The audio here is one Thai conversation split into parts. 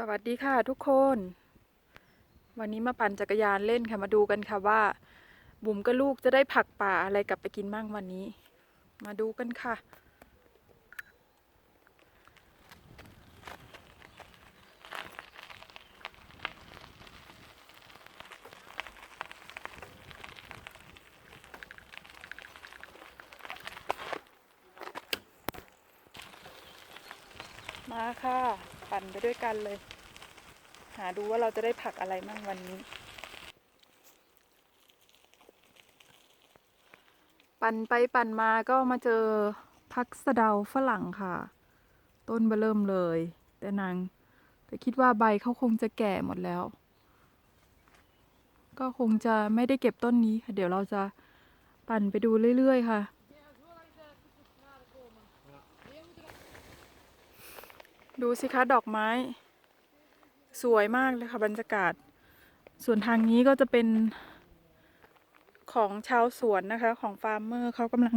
สวัสดีค่ะทุกคน วันนี้มาปั่นจักรยานเล่นค่ะมาดูกันค่ะว่า บุ๋มกับลูกจะได้ผักป่าอะไรกลับไปกินบ้างวันนี้ มาดูกันค่ะ มาค่ะ ปั่นไปด้วยกันเลย หาดูว่าเราจะได้ผักอะไรมั่งวันนี้ ปั่นไปปั่นมาก็มาเจอพักสะเดาฝรั่งค่ะ ต้นเบอเริ่มเลย แต่นางแต่คิดว่าใบเขาคงจะแก่หมดแล้ว ก็คงจะไม่ได้เก็บต้นนี้ค่ะ เดี๋ยวเราจะปั่นไปดูเรื่อยๆค่ะ ดูสิคะดอกไม้ สวยมากเลยค่ะบรรยากาศ ส่วนทางนี้ก็จะเป็นของชาวสวนนะคะ ของฟาร์มเมอร์เขากำลัง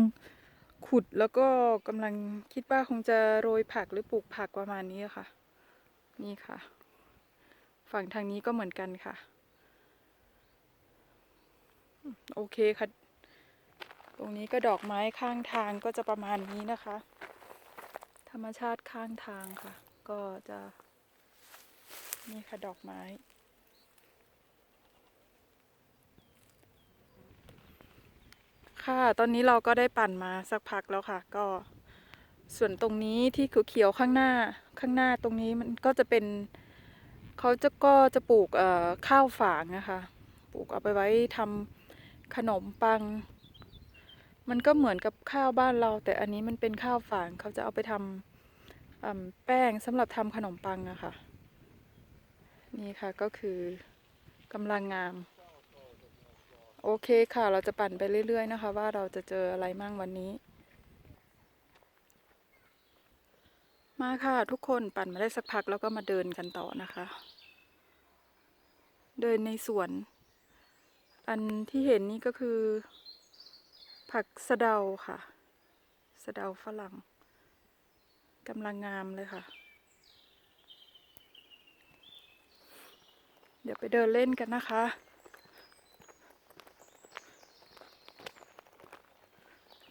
ขุดแล้วก็กำลังคิดว่าคงจะโรยผักหรือปลูกผักประมาณนี้ค่ะ นี่ค่ะ ฝั่งทางนี้ก็เหมือนกันค่ะ โอเคค่ะ ตรงนี้ก็ดอกไม้ข้างทางก็จะประมาณนี้นะคะ ธรรมชาติข้างทางค่ะ ก็จะนี่ค่ะดอกไม้ ค่ะตอนนี้เราก็ได้ปั่นมาสักพักแล้วค่ะ ก็ส่วนตรงนี้ที่เขียวๆข้างหน้าข้างหน้าตรงนี้มันก็จะเป็นเขาจะก็จะปลูกข้าวฝางนะคะปลูกเอาไปไว้ทำขนมปัง มันก็เหมือนกับข้าวบ้านเรา แต่อันนี้มันเป็นข้าวฝางเขาจะเอาไปทำ แป้งสำหรับทำขนมปังอะค่ะ นี่ค่ะก็คือกำลังงาม โอเคค่ะ เราจะปั่นไปเรื่อย ๆ นะคะ ว่าเราจะเจออะไรมั่งวันนี้ มาค่ะทุกคนปั่นมาได้สักพักแล้วก็มาเดินกันต่อนะคะ เดินในสวน อันที่เห็นนี่ก็คือ ผักสะเดาค่ะ สะเดาฝรั่ง กำลังงามเลยค่ะ เดี๋ยวไปเดินเล่นกันนะคะ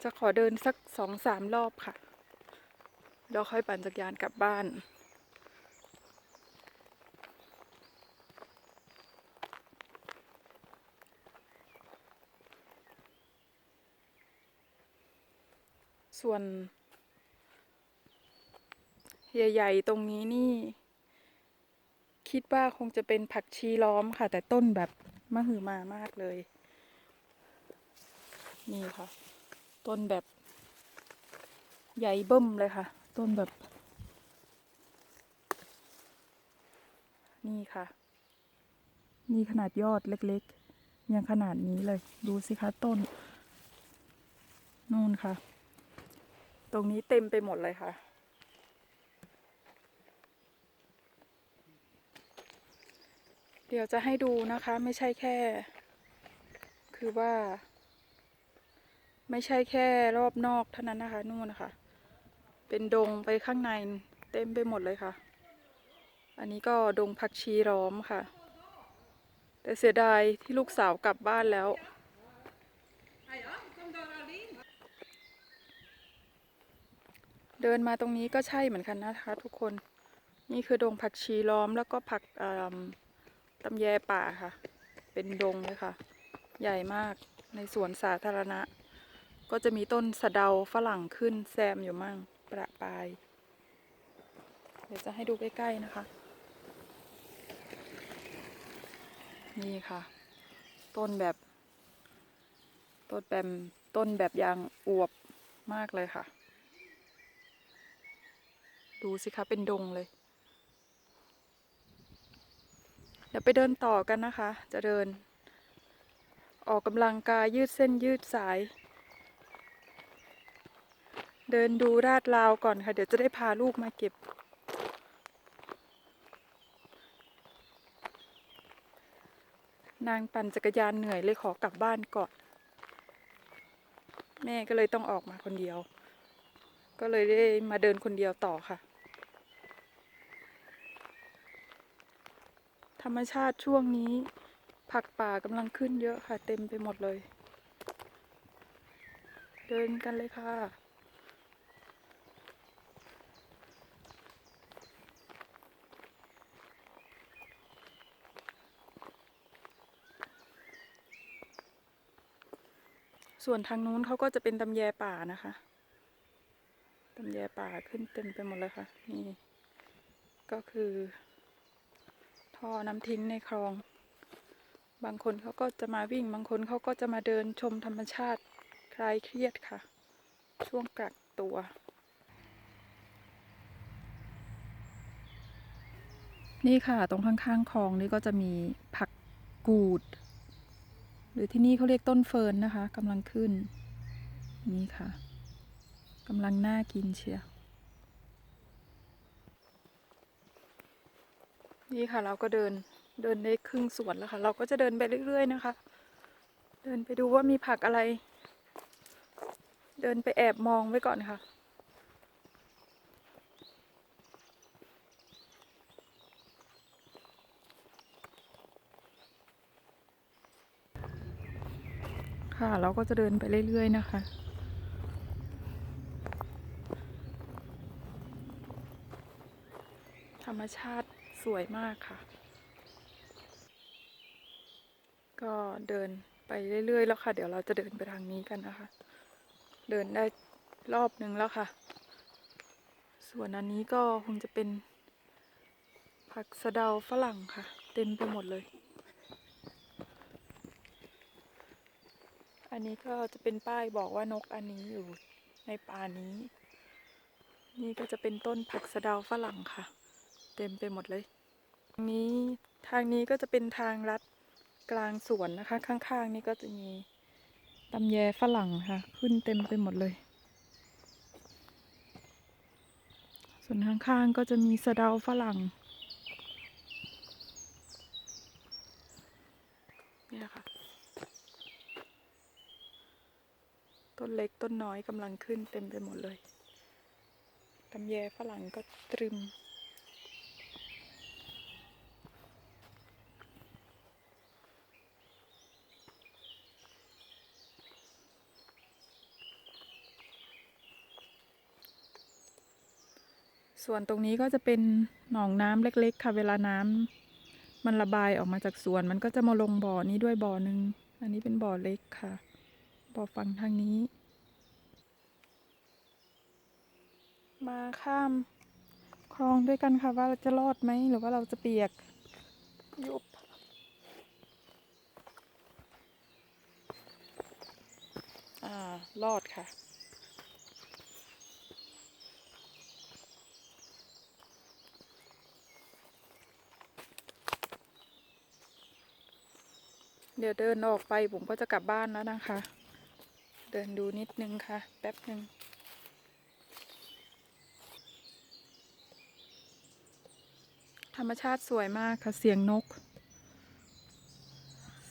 จะขอเดินสักสองสามรอบค่ะ แล้วค่อยปั่นจักรยานกลับบ้านส่วน ใหญ่ๆ ตรงนี้นี่ คิดว่าคงจะเป็นผักชีล้อมค่ะ แต่ต้นแบบมะหือมามากเลย นี่ค่ะ ต้นแบบใหญ่เบิ่มเลยค่ะ ต้นแบบ นี่ค่ะ นี่ขนาดยอดเล็กๆ ยังขนาดนี้เลย ดูสิคะต้นนู่นค่ะ ตรงนี้เต็มไปหมดเลยค่ะ เดี๋ยวจะให้ดูนะคะไม่ใช่แค่ คือว่า ไม่ใช่แค่รอบนอกเท่านั้นนะคะ นู่นนะคะ เป็นดงไปข้างในเต็มไปหมดเลยค่ะ อันนี้ก็ดงผักชีร้อมค่ะ แต่เสียดายที่ลูกสาวกลับบ้านแล้วเดินมาตรงนี้ก็ใช่เหมือนกันนะคะ ทุกคน นี่คือดงผักชีล้อมแล้วก็ผักอ่ ตำแยป่าค่ะ เป็นดงเลยค่ะ ใหญ่มากในสวนสาธารณะ ก็จะมีต้นสะเดาฝรั่งขึ้นแซมอยู่มั่งประปาย เดี๋ยวจะให้ดูใกล้ๆนะคะ นี่ค่ะ ต้นแบบ ต้นแบบต้นแบบยางอวบมากเลยค่ะ ดูสิคะเป็นดงเลย เดี๋ยวไปเดินต่อกันนะคะ จะเดิน ออกกำลังกายยืดเส้นยืดสาย เดินดูราดราวก่อนค่ะ เดี๋ยวจะได้พาลูกมาเก็บ นางปั่นจักรยานเหนื่อยเลยขอกลับบ้านก่อน แม่ก็เลยต้องออกมาคนเดียว ก็เลยได้มาเดินคนเดียวต่อค่ะ รรมชาติช่วงนี้ ผักป่ากำลังขึ้นเยอะค่ะ เต็มไปหมดเลย เดินกันเลยค่ะส่วนทางนู้นเขาก็จะเป็นตำแยป่านะคะ ตำแยป่าขึ้นเต็มไปหมดเลยค่ะ นี่ ก็คือ ท่อน้ำทิ้งในคลอง บางคนเขาก็จะมาวิ่ง บางคนเขาก็จะมาเดินชมธรรมชาติ คลายเครียดค่ะ ช่วงกักตัวนี่ค่ะตรงข้างๆคลองนี่ก็จะมีผักกูด หรือที่นี่เขาเรียกต้นเฟิร์นนะคะกำลังขึ้น นี่ค่ะกำลังน่ากินเชียว นี่ค่ะเราก็เดินเดินได้ครึ่งสวนแล้วค่ะ เราก็จะเดินไปเรื่อย ๆ นะคะ เดินไปดูว่ามีผักอะไร เดินไปแอบมองไว้ก่อนค่ะ ค่ะเราก็จะเดินไปเรื่อย ๆ นะคะธรรมชาติ สวยมากค่ะ ก็เดินไปเรื่อย ๆ แล้วค่ะ เดี๋ยวเราจะเดินไปทางนี้กันนะคะ เดินได้รอบหนึ่งแล้วค่ะ ส่วนอันนี้ก็คงจะเป็น ผักสะเดาฝรั่งค่ะ เต็มไปหมดเลย อันนี้ก็จะเป็นป้ายบอกว่านกอันนี้อยู่ในป่านี้ นี่ก็จะเป็นต้นผักสะเดาฝรั่งค่ะ เต็มไปหมดเลยทางนี้ทางนี้ก็จะเป็นทางลัดกลางสวนนะคะ ข้างๆ นี่ก็จะมีตำแยฝรั่งค่ะ ขึ้นเต็มไปหมดเลย ส่วนข้างๆ ก็จะมีสะเดาฝรั่งนี่นะคะต้นเล็กต้นน้อยกำลังขึ้นเต็มไปหมดเลยตำแยฝรั่งก็ตรึม ส่วนตรงนี้ก็จะเป็นหนองน้ำเล็ก ๆ ค่ะเวลาน้ำมันระบายออกมาจากสวน มันก็จะมาลงบ่อนี้ด้วยบ่อหนึ่งอันนี้เป็นบ่อเล็กค่ะ บ่อฝั่งทางนี้ มาข้ามคลองด้วยกันค่ะว่าเราจะรอดไหมหรือว่าเราจะเปียกยุบอ่ารอดค่ะ เดี๋ยวเดินออกไปผมก็จะกลับบ้านแล้วนะคะ เดินดูนิดนึงค่ะ แป๊บหนึ่งธรรมชาติสวยมากค่ะ เสียงนก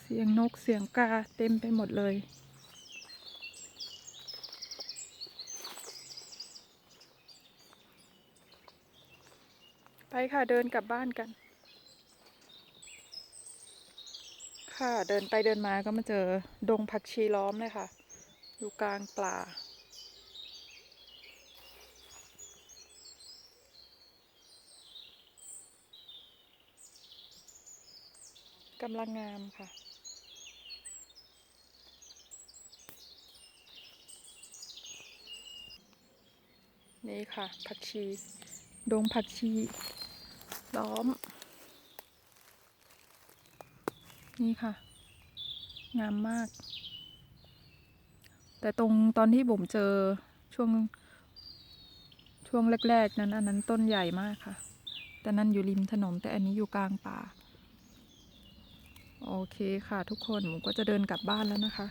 เสียงนกเสียงกาเต็มไปหมดเลยไปค่ะเดินกลับบ้านกัน ค่ะ เดินไปเดินมาก็มาเจอดงผักชีล้อมเลยค่ะ อยู่กลางป่า กำลังงามค่ะนี่ค่ะผักชี ดงผักชี ล้อม นี่ค่ะ งามมาก แต่ตรงตอนที่ผมเจอช่วง ช่วงแรก ๆ นั้น อันนั้นต้นใหญ่มากค่ะ แต่นั่นอยู่ริมถนนแต่อันนี้อยู่กลางป่า โอเคค่ะทุกคนผมก็จะเดินกลับบ้านแล้วนะคะ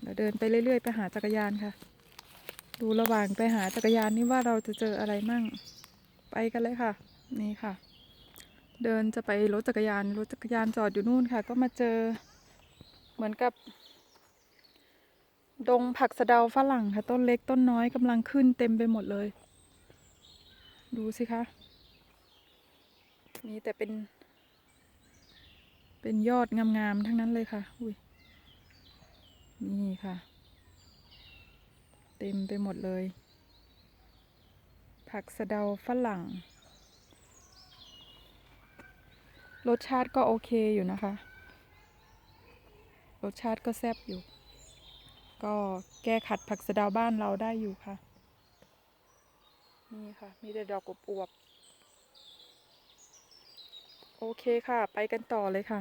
เดี๋ยวเดินไปเรื่อย ๆ ไปหาจักรยานค่ะ ดูระหว่างไปหาจักรยานนี่ว่าเราจะเจออะไรมั่ง ไปกันเลยค่ะ นี่ค่ะ เดินจะไปรถจักรยานรถจักรยานจอดอยู่นู่นค่ะ ก็มาเจอเหมือนกับ ดงผักสะเดาฝรั่งค่ะ ต้นเล็กต้นน้อยกำลังขึ้นเต็มไปหมดเลย ดูสิคะมีแต่เป็น เป็นยอดงามๆทั้งนั้นเลยค่ะอุ้ยนี่ค่ะ เต็มไปหมดเลย ผักสะเดาฝรั่ง รสชาติก็โอเคอยู่นะคะ รสชาติก็แซ่บอยู่ ก็แก้ขัดผักสะดาวบ้านเราได้อยู่ค่ะ นี่ค่ะ มีแต่ดอกอวบๆโอเคค่ะ ไปกันต่อเลยค่ะ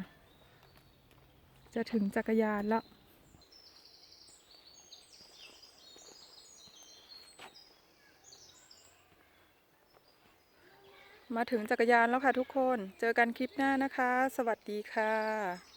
จะถึงจักรยานแล้ว มาถึงจักรยานแล้วค่ะทุกคน เจอกันคลิปหน้านะคะ สวัสดีค่ะ